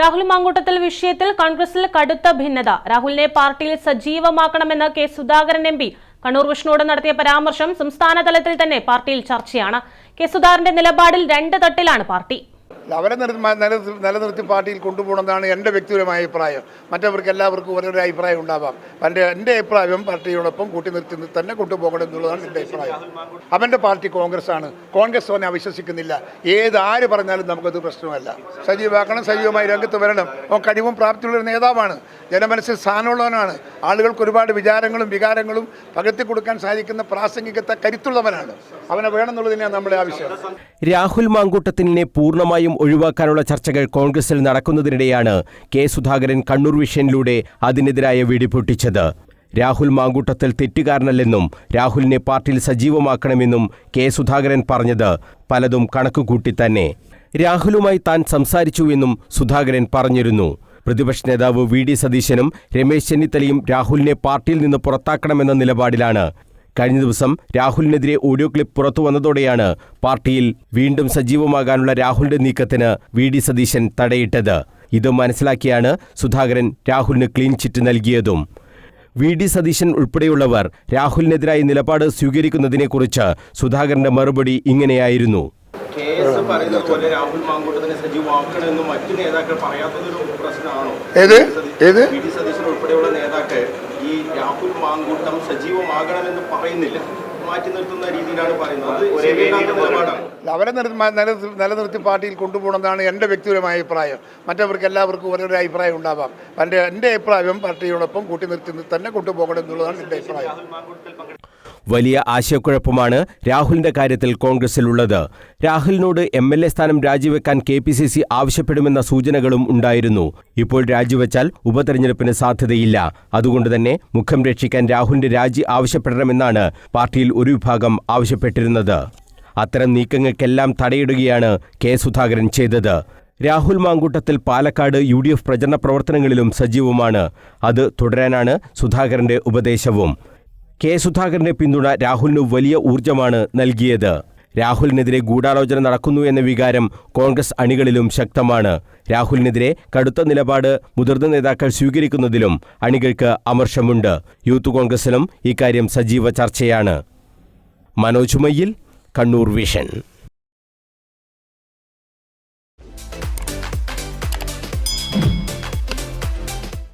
രാഹുൽ മാങ്കൂട്ടത്തിൽ വിഷയത്തിൽ കോൺഗ്രസിൽ കടുത്ത ഭിന്നത. രാഹുലിനെ പാർട്ടിയിൽ സജീവമാക്കണമെന്ന് K Sudhakaran M P Kannur വിഷ്ണുവോട് നടത്തിയ പരാമർശം സംസ്ഥാന തലത്തിൽ തന്നെ പാർട്ടിയിൽ ചർച്ചയാണ്. കെ സുധാകരന്റെ നിലപാടിൽ രണ്ട് തട്ടിലാണ് പാർട്ടി. അവരെ നിലനിർത്തി പാർട്ടിയിൽ കൊണ്ടുപോകണമെന്നാണ് എന്റെ വ്യക്തിപരമായ അഭിപ്രായം. മറ്റവർക്ക് എല്ലാവർക്കും ഓരോരോ അഭിപ്രായം ഉണ്ടാവാം. എന്റെ എന്റെ അഭിപ്രായം പാർട്ടിയോടൊപ്പം കൂട്ടി നിർത്തി തന്നെ കൊണ്ടുപോകണം എന്നുള്ളതാണ് എന്റെ അഭിപ്രായം. അവന്റെ പാർട്ടി കോൺഗ്രസ് ആണ് കോൺഗ്രസ് അവനെ അവിശ്വസിക്കുന്നില്ല. ഏത് ആര് പറഞ്ഞാലും നമുക്കത് പ്രശ്നമല്ല. സജീവാക്കണം സജീവമായി രംഗത്ത് വരണം. അവൻ കഴിവും പ്രാപ്തിയുള്ള നേതാവാണ്. ജനമനസ്സിൽ സ്ഥാനമുള്ളവനാണ്. ആളുകൾക്ക് ഒരുപാട് വിചാരങ്ങളും വികാരങ്ങളും പകർത്തി കൊടുക്കാൻ സാധിക്കുന്ന പ്രാസംഗികത്തെ കരുത്തുള്ളവനാണ്. അവനെ വേണമെന്നുള്ളതിനാണ് നമ്മുടെ ആവശ്യം. രാഹുൽ മാങ്കൂട്ടത്തിനെ പൂർണമായും ഒഴിവാക്കാനുള്ള ചർച്ചകൾ കോൺഗ്രസിൽ നടക്കുന്നതിനിടെയാണ് കെ സുധാകരൻ കണ്ണൂർ വിഷയനിലൂടെ അതിനെതിരായ വെടിപൊട്ടിച്ചത്. രാഹുൽ മാങ്കൂട്ടത്തിൽ തെറ്റുകാരനല്ലെന്നും രാഹുലിനെ പാർട്ടിയിൽ സജീവമാക്കണമെന്നും കെ സുധാകരൻ പറഞ്ഞത് പലതും കണക്കുകൂട്ടി തന്നെ. രാഹുലുമായി താൻ സംസാരിച്ചുവെന്നും സുധാകരൻ പറഞ്ഞിരുന്നു. പ്രതിപക്ഷ നേതാവ് വി ഡി സതീശനും രമേശ് ചെന്നിത്തലയും രാഹുലിനെ പാർട്ടിയിൽ നിന്ന് പുറത്താക്കണമെന്ന നിലപാടിലാണ് കഴിഞ്ഞ ദിവസം രാഹുലിനെതിരെ ഓഡിയോ ക്ലിപ്പ് പുറത്തു വന്നതോടെയാണ് പാർട്ടിയിൽ വീണ്ടും സജീവമാകാനുള്ള രാഹുലിന്റെ നീക്കത്തിന് വി ഡി സതീശൻ തടയിട്ടത്. ഇത് മനസ്സിലാക്കിയാണ് സുധാകരൻ രാഹുലിന് ക്ലീൻ ചിറ്റ് നൽകിയതും. വി ഡി സതീശൻ ഉൾപ്പെടെയുള്ളവർ രാഹുലിനെതിരായി നിലപാട് സ്വീകരിക്കുന്നതിനെക്കുറിച്ച് സുധാകരന്റെ മറുപടി ഇങ്ങനെയായിരുന്നു. ഏത്? ഏത്? ഈ രാഹുൽ മാങ്കൂട്ടം സജീവമാകണമെന്ന് പറയുന്നില്ല. മാറ്റി നിർത്തുന്ന രീതിയിലാണ് പറയുന്നത്. അവരെ നിലനിർത്തി പാർട്ടിയിൽ കൊണ്ടുപോകണമെന്നാണ് എന്റെ വ്യക്തിപരമായ അഭിപ്രായം. മറ്റവർക്ക് എല്ലാവർക്കും ഓരോരോ അഭിപ്രായം ഉണ്ടാവാം. എന്റെ എന്റെ അഭിപ്രായം പാർട്ടിയോടൊപ്പം കൂട്ടി നിർത്തി തന്നെ കൊണ്ടുപോകണം എന്നുള്ളതാണ് എന്റെ അഭിപ്രായം. വലിയ ആശയക്കുഴപ്പമാണ് രാഹുലിന്റെ കാര്യത്തിൽ കോൺഗ്രസിലുള്ളത്. രാഹുലിനോട് എം എൽ എ സ്ഥാനം രാജിവെക്കാൻ കെ പി സി സി ആവശ്യപ്പെടുമെന്ന സൂചനകളും ഉണ്ടായിരുന്നു. ഇപ്പോൾ രാജിവെച്ചാൽ ഉപതെരഞ്ഞെടുപ്പിന് സാധ്യതയില്ല. അതുകൊണ്ട് തന്നെ മുഖം രക്ഷിക്കാൻ രാഹുലിന്റെ രാജി ആവശ്യപ്പെടണമെന്നാണ് പാർട്ടിയിൽ ഒരു വിഭാഗം ആവശ്യപ്പെട്ടിരുന്നത്. അത്തരം നീക്കങ്ങൾക്കെല്ലാം തടയിടുകയാണ് കെ സുധാകരൻ ചെയ്തത്. Rahul Mankoottathil Palakkad U D F പ്രചരണ പ്രവർത്തനങ്ങളിലും സജീവമാണ്. അത് തുടരാനാണ് സുധാകരന്റെ ഉപദേശവും. കെ സുധാകരന്റെ പിന്തുണ രാഹുലിന് വലിയ ഊർജമാണ് നൽകിയത്. രാഹുലിനെതിരെ ഗൂഢാലോചന നടക്കുന്നു എന്ന വികാരം കോൺഗ്രസ് അണികളിലും ശക്തമാണ്. രാഹുലിനെതിരെ കടുത്ത നിലപാട് മുതിർന്ന നേതാക്കൾ സ്വീകരിക്കുന്നതിലും അണികൾക്ക് അമർഷമുണ്ട്. യൂത്ത് കോൺഗ്രസിലും ഇക്കാര്യം സജീവ ചർച്ചയാണ്. മനോജ് മയ്യിൽ കണ്ണൂർ വിഷൻ.